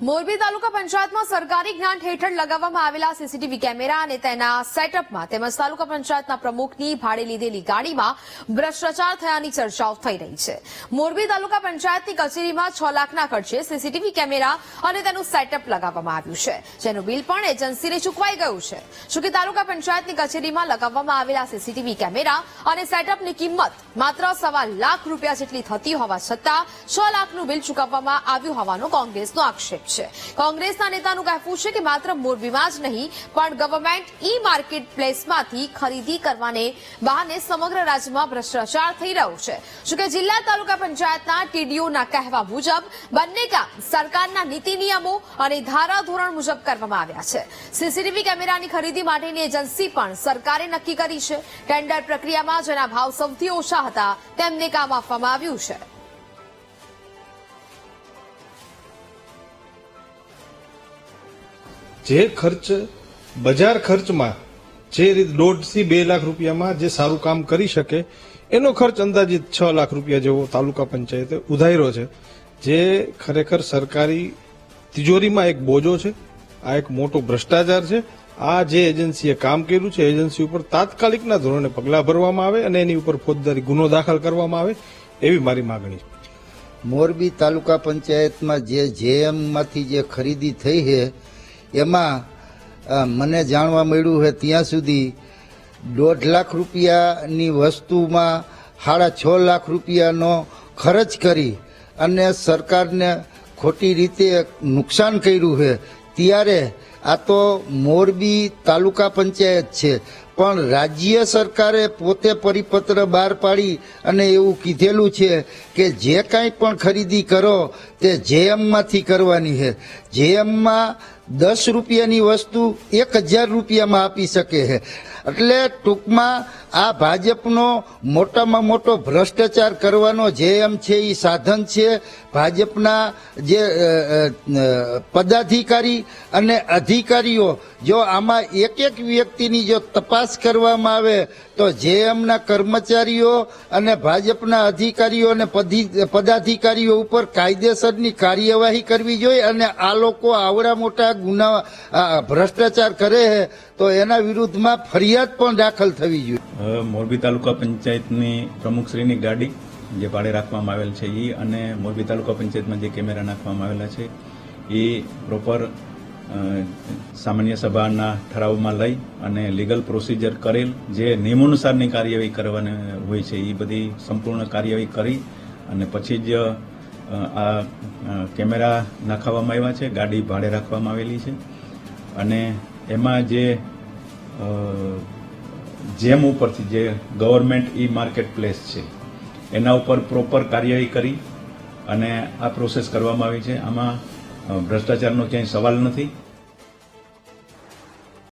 મોરબી તાલુકા પંચાયતમાં સરકારી ગ્રાન્ટ હેઠળ લગાવવામાં આવેલા સીસીટીવી કેમેરા અને તેના સેટઅપમાં તેમજ તાલુકા પંચાયતના પ્રમુખની ભાડે લીધેલી ગાડીમાં ભ્રષ્ટાચાર થયાની ચર્ચાઓ થઈ રહી છે. મોરબી તાલુકા પંચાયતની કચેરીમાં છ લાખના ખર્ચે સીસીટીવી કેમેરા અને તેનું સેટઅપ લગાવવામાં આવ્યું છે. જેનું બિલ પણ એજન્સીને ચૂકવાઈ ગયું છે. જોકે તાલુકા પંચાયતની કચેરીમાં લગાવવામાં આવેલા સીસીટીવી કેમેરા અને સેટઅપની કિંમત માત્ર સવા લાખ રૂપિયા જેટલી થતી હોવા છતાં છ લાખનું બિલ ચૂકવવામાં આવ્યું હોવાનો કોંગ્રેસનો આક્ષેપ છે. કોંગ્રેસના નેતાનું કહેવું છે કે માત્ર મોરબીમાં જ નહીં, પણ ગવર્મેન્ટ ઈ માર્કેટ પ્લેસમાંથી ખરીદી કરવાને બહાને સમગ્ર રાજ્યમાં ભ્રષ્ટાચાર થઈ રહ્યો છે. જોકે જિલ્લા તાલુકા પંચાયતના ટીડીઓના કહેવા મુજબ, બંને કામ સરકારના નીતિ નિયમો અને ધારાધોરણ મુજબ કરવામાં આવ્યા છે. સીસીટીવી કેમેરાની ખરીદી માટેની એજન્સી પણ સરકારે નક્કી કરી છે. ટેન્ડર પ્રક્રિયામાં જેના ભાવ સૌથી ઓછા હતા, તેમને કામ આપવામાં આવ્યું છે. જે ખર્ચ, બજાર ખર્ચમાં જે રીતે દોઢથી બે લાખ રૂપિયામાં જે સારું કામ કરી શકે, એનો ખર્ચ અંદાજિત છ લાખ રૂપિયા જેવો તાલુકા પંચાયતે ઉધાર્યો છે. જે ખરેખર સરકારી તિજોરીમાં એક બોજો છે, આ એક મોટો ભ્રષ્ટાચાર છે. આ જે એજન્સીએ કામ કર્યું છે, એજન્સી ઉપર તાત્કાલિકના ધોરણે પગલાં ભરવામાં આવે અને એની ઉપર ફોજદારી ગુનો દાખલ કરવામાં આવે એવી મારી માગણી છે. મોરબી તાલુકા પંચાયતમાં જે જેએમમાંથી જે ખરીદી થઈ છે એમાં મને જાણવા મળ્યું છે ત્યાં સુધી દોઢ લાખ રૂપિયાની વસ્તુમાં સાડા છ લાખ રૂપિયાનો ખર્ચ કરી અને સરકારને ખોટી રીતે નુકસાન કર્યું છે ત્યારે આ તો મોરબી તાલુકા પંચાયત છે. પણ રાજ્ય સરકારે પોતે પરિપત્ર બહાર પાડી અને એવું કીધેલું છે કે જે કાંઈ પણ ખરીદી કરો, તે જેએમમાંથી કરવાની છે. જેએમમાં દસ રૂપિયાની વસ્તુ એક હજાર રૂપિયામાં આપી શકે છે. એટલે ટૂંકમાં આ ભાજપનો મોટામાં મોટો ભ્રષ્ટાચાર કરવાનો જે એમ છે એ સાધન છે. ભાજપના જે પદાધિકારી અને અધિકારીઓ જો આમાં એક એક વ્યક્તિની જો તપાસ કરવામાં આવે, તો જે એમના કર્મચારીઓ અને ભાજપના અધિકારીઓ અને પદાધિકારીઓ ઉપર કાયદેસરની કાર્યવાહી કરવી જોઈએ અને આ લોકો આવડા મોટા ગુના ભ્રષ્ટાચાર કરે છે તો એના વિરુદ્ધમાં ફરિયાદ પણ દાખલ થવી જોઈએ. મોરબી તાલુકા પંચાયતની પ્રમુખશ્રીની ગાડી જે ભાડે રાખવામાં આવેલ છે એ અને મોરબી તાલુકા પંચાયતમાં જે કેમેરા નાખવામાં આવેલા છે એ પ્રોપર સામાન્ય સભાના ઠરાવમાં લઈ અને લીગલ પ્રોસિજર કરેલ જે નિયમોનુસારની કાર્યવાહી કરવાની હોય છે એ બધી સંપૂર્ણ કાર્યવાહી કરી અને પછી જ આ કેમેરા નાખવામાં આવ્યા છે, ગાડી ભાડે રાખવામાં આવેલી છે અને એમાં જે જેમ ઉપરથી જે ગવર્મેન્ટ ઈ માર્કેટ પ્લેસ છે, એના ઉપર પ્રોપર કાર્યવાહી કરી અને આ પ્રોસેસ કરવામાં આવી છે. આમાં ભ્રષ્ટાચારનો ક્યાંય સવાલ નથી.